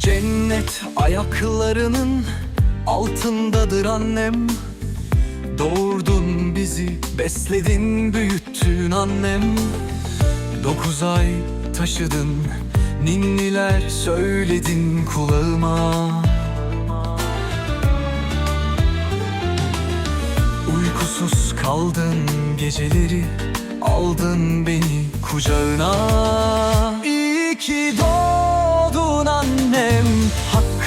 Cennet ayaklarının altındadır annem. Doğurdun bizi, besledin, büyüttün annem. Dokuz ay taşıdın, ninniler söyledin kulağıma. Uykusuz kaldın geceleri Aldın beni kucağına. İyi ki doğdun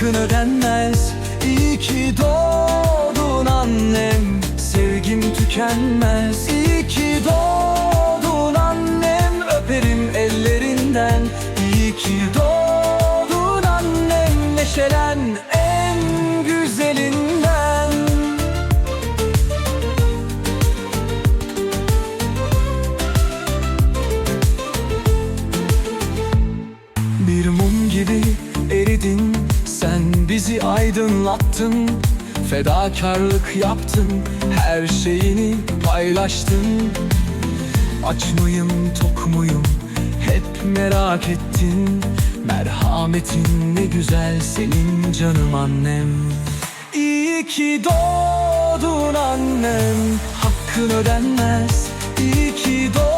Hakkın ödenmez. İyi ki doğdun annem. Sevgim tükenmez. İyi ki doğdun aydınlattın. Fedakarlık yaptın Her şeyini paylaştın. Aç mıyım tok muyum Hep merak ettin. Merhametin ne güzel senin canım annem. İyi ki doğdun annem Hakkın ödenmez. İyi ki doğdun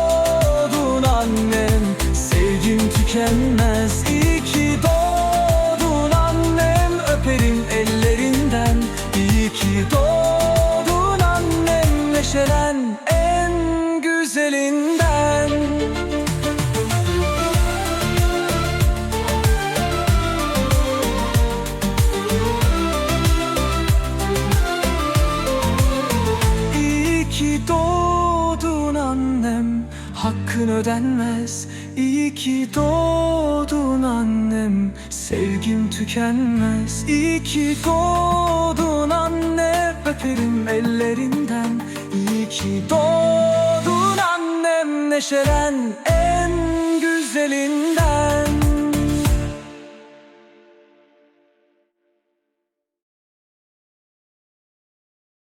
Hakkın ödenmez. İyi ki doğdun annem. Sevgim tükenmez. İyi ki doğdun annem. Öperim ellerinden. İyi ki doğdun annem. Neşelen en güzelinden